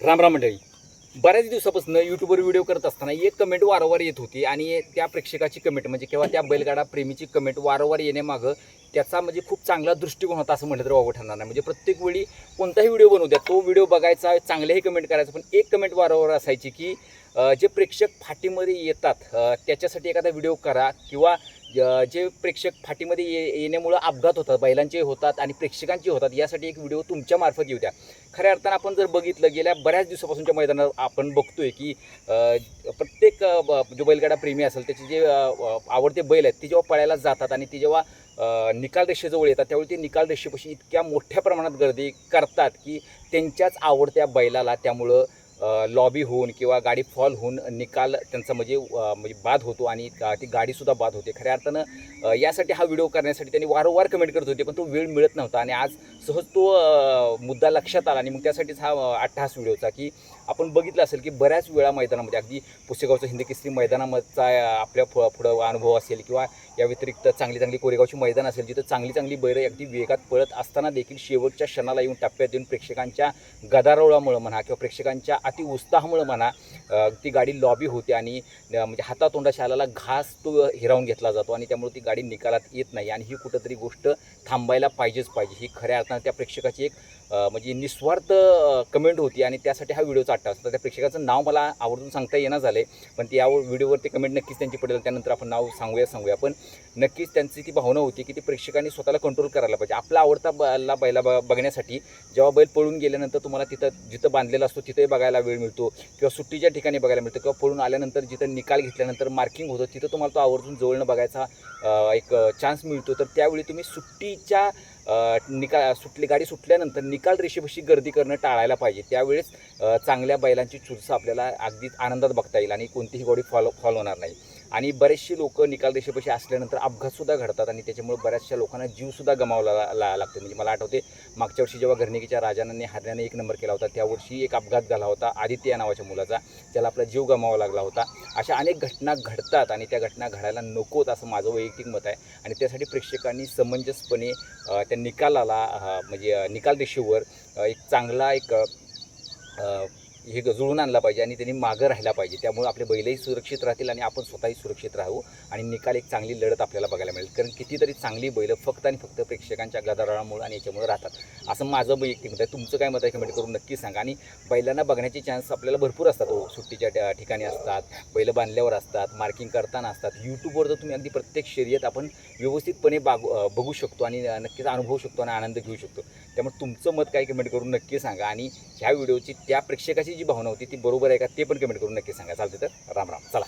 राम राम मंडळी. बऱ्याच दिवसापासून यूट्यूबवर व्हिडिओ करत असताना एक कमेंट वारंवार येत होती आणि त्या प्रेक्षकाची कमेंट म्हणजे किंवा त्या बैलगाडा प्रेमीची कमेंट वारंवार येण्यामागं त्याचा म्हणजे खूप चांगला दृष्टिकोन होता असं म्हटलं तर वावं ठरणार नाही. म्हणजे प्रत्येक वेळी कोणताही व्हिडिओ बनवू द्या तो व्हिडिओ बघायचा चांगलेही कमेंट करायचा पण एक कमेंट वारंवार असायची की जे प्रेक्षक फाटीमध्ये येतात त्याच्यासाठी एखादा व्हिडिओ करा किंवा जे प्रेक्षक फाटीमध्ये ये येण्यामुळं अपघात होतात बैलांचे होतात आणि प्रेक्षकांचे होतात यासाठी एक व्हिडिओ तुमच्या मार्फत येऊ द्या. खऱ्या अर्थानं आपण जर बघितलं गेल्या बऱ्याच दिवसापासूनच्या मैदानात आपण बघतोय की प्रत्येक ब- जो बैलगाडा प्रेमी असेल त्याचे जे आवडते बैल आहेत ते जेव्हा पळायला जातात आणि ते जेव्हा निकाल रेषेजवळ येतात त्यावेळी ते निकाल रेषेपाशी इतक्या मोठ्या प्रमाणात गर्दी करतात की त्यांच्याच आवडत्या बैलाला त्यामुळं लॉबी होऊन किंवा गाडी फॉल होऊन निकाल त्यांचा म्हणजे म्हणजे बाद होतो आणि ती गाडीसुद्धा बाद होते. खऱ्या अर्थानं यासाठी हा व्हिडिओ करण्यासाठी त्यांनी वारंवार कमेंट करत होते पण तो वेळ मिळत नव्हता आणि आज सहज तो मुद्दा लक्षात आला आणि मग त्यासाठीच हा अठ्ठास व्हिडिओचा की आपण बघितलं असेल की बऱ्याच वेळा मैदानामध्ये अगदी पुसेगावचं हिंदी केसरी मैदानामधचा आपल्या प पुढं अनुभव असेल किंवा या व्यतिरिक्त चांगली चांगली कोरेगावची मैदान असेल जिथं चांगली चांगली बैरं अगदी वेगात पळत असताना देखील शेवटच्या क्षणाला येऊन टप्प्यात येऊन प्रेक्षकांच्या गदारोळामुळं म्हणा किंवा प्रेक्षकांच्या अति उत्साहामुळं म्हणा ती गाडी लॉबी होते आणि म्हणजे हातातोंडाशालाला घास तो हिरावून घेतला जातो आणि त्यामुळे ती गाडी निकालात येत नाही आणि ही कुठंतरी गोष्ट थांबायला पाहिजेच पाहिजे. ही खऱ्या अर्थानं त्या प्रेक्षकाची एक म्हणजे निस्वार्थ कमेंट होती आणि त्यासाठी हा व्हिडिओचा अट्टा असतो. त्या प्रेक्षकाचं नाव मला आवडून सांगता येणं झालं पण त्या व्हिडिओवरती कमेंट नक्कीच त्यांची पडेल. त्यानंतर आपण नाव सांगूया सांगूया. पण नक्कीच त्यांची ती भावना होती की ती प्रेक्षकांनी स्वतःला कंट्रोल करायला पाहिजे. आपला आवडता बैला बैला ब- बघण्यासाठी जेव्हा बैल पळून गेल्यानंतर तुम्हाला तिथं जिथं बांधलेला असतो तिथंही बघायला वेळ मिळतो किंवा सुट्टीच्या ठिकाणी बघायला मिळतो किंवा पळून आल्यानंतर जिथं निकाल घेतल्यानंतर मार्किंग होतं तिथं तुम्हाला तो आवर्जून जवळनं बघायचा एक चान्स मिळतो. तर त्यावेळी तुम्ही सुट्टीच्या निकाल सुटली गाडी सुटल्यानंतर निकाल रेषेपाशी गर्दी करणं टाळायला पाहिजे. त्यावेळेस चांगल्या बैलांची चुरसं आपल्याला अगदी आनंदात बघता येईल आणि कोणतीही गाडी फॉलो फॉलो होणार नाही. आणि बरेचसे लोक निकाल देशापाशी असल्यानंतर अपघातसुद्धा घडतात आणि त्याच्यामुळे बऱ्याचशा लोकांना जीवसुद्धा गमावला ला- लागतो. म्हणजे मला आठवते मागच्या वर्षी जेव्हा घरणिकीच्या राजाने हरण्याने एक नंबर केला होता त्या वर्षी एक अपघात झाला होता आदित्य या नावाच्या मुलाचा ज्याला आपला जीव गमावा लागला होता. अशा अनेक घटना घडतात आणि त्या घटना घडायला नकोत असं माझं वैयक्तिक मत आहे. आणि त्यासाठी प्रेक्षकांनी समंजसपणे त्या निकालाला म्हणजे निकाल देशीवर एक चांगला एक हे गजळून आणला पाहिजे आणि त्यांनी मागं राहिला पाहिजे. त्यामुळे आपले बैलही सुरक्षित राहतील आणि आपण स्वतःही सुरक्षित राहू आणि निकाल एक चांगली लढत आपल्याला बघायला मिळेल. कारण कितीतरी चांगली बैलं फक्त आणि फक्त प्रेक्षकांच्या गदारामुळे आणि याच्यामुळे राहतात. असं माझं वैयक्तिक मत आहे. तुमचं काय मत आहे कमेंट करून नक्की सांगा. आणि बैलांना बघण्याचे चान्स आपल्याला भरपूर असतात हो. सुट्टीच्या ठिकाणी असतात बैलं बांधल्यावर असतात मार्किंग करताना असतात. यूट्यूबवर तर तुम्ही अगदी प्रत्येक शर्यत आपण व्यवस्थितपणे बागू बघू शकतो आणि नक्कीच अनुभवू शकतो आणि आनंद घेऊ शकतो. त्यामुळे तुमचं मत काय कमेंट करून नक्की सांगा. आणि ह्या व्हिडिओची त्या प्रेक्षकाची जी भावना होती ती बरोबर आहे का ते पण कमेंट करून नक्की सांगा. चालते तर राम राम. चला.